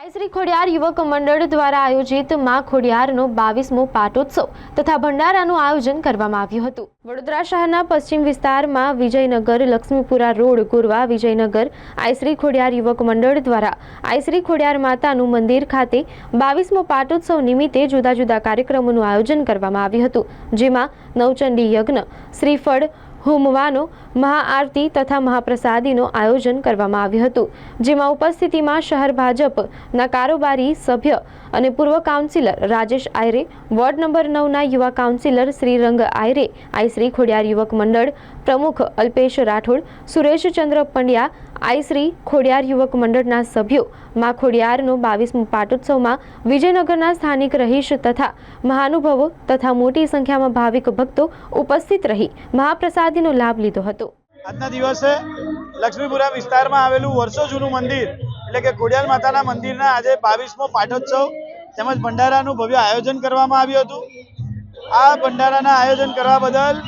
આઈ શ્રી ખોડિયાર યુવક મંડળ દ્વારા આયોજિત મા ખોડિયારનો બાવીસમો પાટોત્સવ તથા ભંડારાનું આયોજન કરવામાં આવ્યું હતું. વડોદરા શહેરના પશ્ચિમ વિસ્તારમાં વિજયનગર, લક્ષ્મીપુરા રોડ, ગોરવા, વિજયનગર આઈશ્રી ખોડિયાર યુવક મંડળ દ્વારા આઈશ્રી ખોડિયાર માતાનું મંદિર ખાતે બાવીસમો પાટોત્સવ નિમિત્તે જુદા જુદા કાર્યક્રમોનું આયોજન કરવામાં આવ્યું હતું. જેમાં નવચંડી યજ્ઞ, શ્રીફળ હોમવાનો, મહાઆરતી તથા મહાપ્રસાદીનું આયોજન કરવામાં આવ્યું હતું, જેમાં ઉપસ્થિતિમાં શહેર ભાજપના કારોબારી સભ્ય અને પૂર્વ councillor Rajesh Ayare, ward number નવના યુવા કાઉન્સિલર શ્રીરંગ આયરે, આઈ શ્રી ખોડિયાર યુવક મંડળ પ્રમુખ અલ્પેશ રાઠોડ, સુરેશચંદ્ર પંડ્યા આઈ શ્રી ખોડિયાર યુવક મંડળના સભ્યો, માં ખોડિયારનો બાવીસમો પાટોત્સવમાં વિજયનગરના સ્થાનિક રહીશ તથા મહાનુભાવો તથા મોટી સંખ્યામાં ભાવિક ભક્તો ઉપસ્થિત રહી મહાપ્રસાદીનો લાભ લીધો હતો. આજના દિવસે લક્ષ્મીપુરા વિસ્તારમાં આવેલું વર્ષો જૂનું મંદિર, એટલે કે ખોડિયાર માતાના મંદિરના આજે બાવીસમો પાટોત્સવ તેમજ ભંડારાનું ભવ્ય આયોજન કરવામાં આવ્યું હતું. આ ભંડારાના આયોજન કરવા બદલ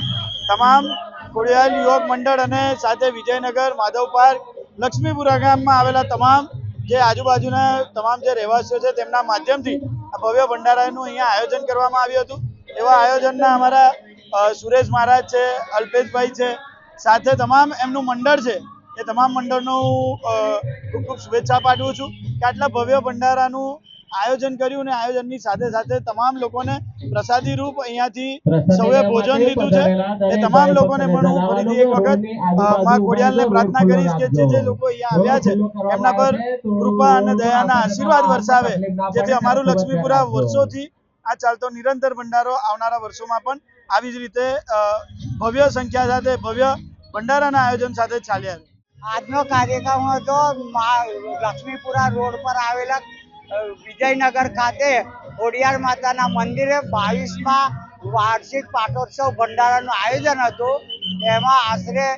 તમામ ખોડિયાર યુવક મંડળ અને સાથે વિજયનગર માધવ પાર્ક લક્ષ્મીપુરા ગામમાં આવેલા તમામ જે આજુબાજુના તમામ જે રહેવાસીઓ છે તેમના માધ્યમથી આ ભવ્ય ભંડારાનું અહીંયા આયોજન કરવામાં આવ્યું હતું. એવા આયોજનના અમારા સુરેશ મહારાજ છે, અલ્પેશભાઈ છે, સાથે તમામ એમનું મંડળ છે, એ તમામ મંડળનું ખૂબ ખૂબ શુભેચ્છા પાઠવું છું કે આટલા ભવ્ય ભંડારાનું આયોજન કર્યું અને આયોજનની સાથે સાથે તમામ લોકોને પ્રસાદી રૂપ અહીંયાથી સૌએ ભોજન લીધું છે. એ તમામ લોકોને પણ હું ફરીથી એક વખતમાં ખોડિયારને પ્રાર્થના કરીશ કે જે જે લોકો અહીંયા આવ્યા છે એમના પર કૃપા અને દયાના આશીર્વાદ વરસાવે જેથી અમારું લક્ષ્મીપુરા વર્ષોથી આ ચાલતો નિરંતર ભંડારો આવનારા વર્ષોમાં પણ આવી જ રીતે અ, ભવ્ય સંખ્યા સાથે ભવ્ય ભંડારાના આયોજન સાથે ચાલ્યા આજનો કાર્યક્રમ હતો લક્ષ્મીપુરા રોડ પર આવેલા વિજયનગર ખાતે ખોડિયાર માતાના મંદિરે બાવીસમાં વાર્ષિક પાટોત્સવ ભંડારાનું આયોજન હતું. એમાં આશરે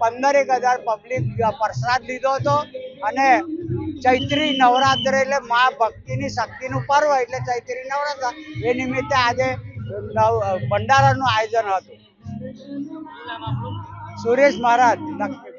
પંદરેક હજાર પબ્લિક પ્રસાદ લીધો હતો અને ચૈત્રી નવરાત્ર એટલે મા ભક્તિની શક્તિનું પર્વ એટલે ચૈત્રી નવરાત્ર. એ નિમિત્તે આજે ભંડારાનું આયોજન હતું. સુરેશ મહારાજ, લક્ષ્મી.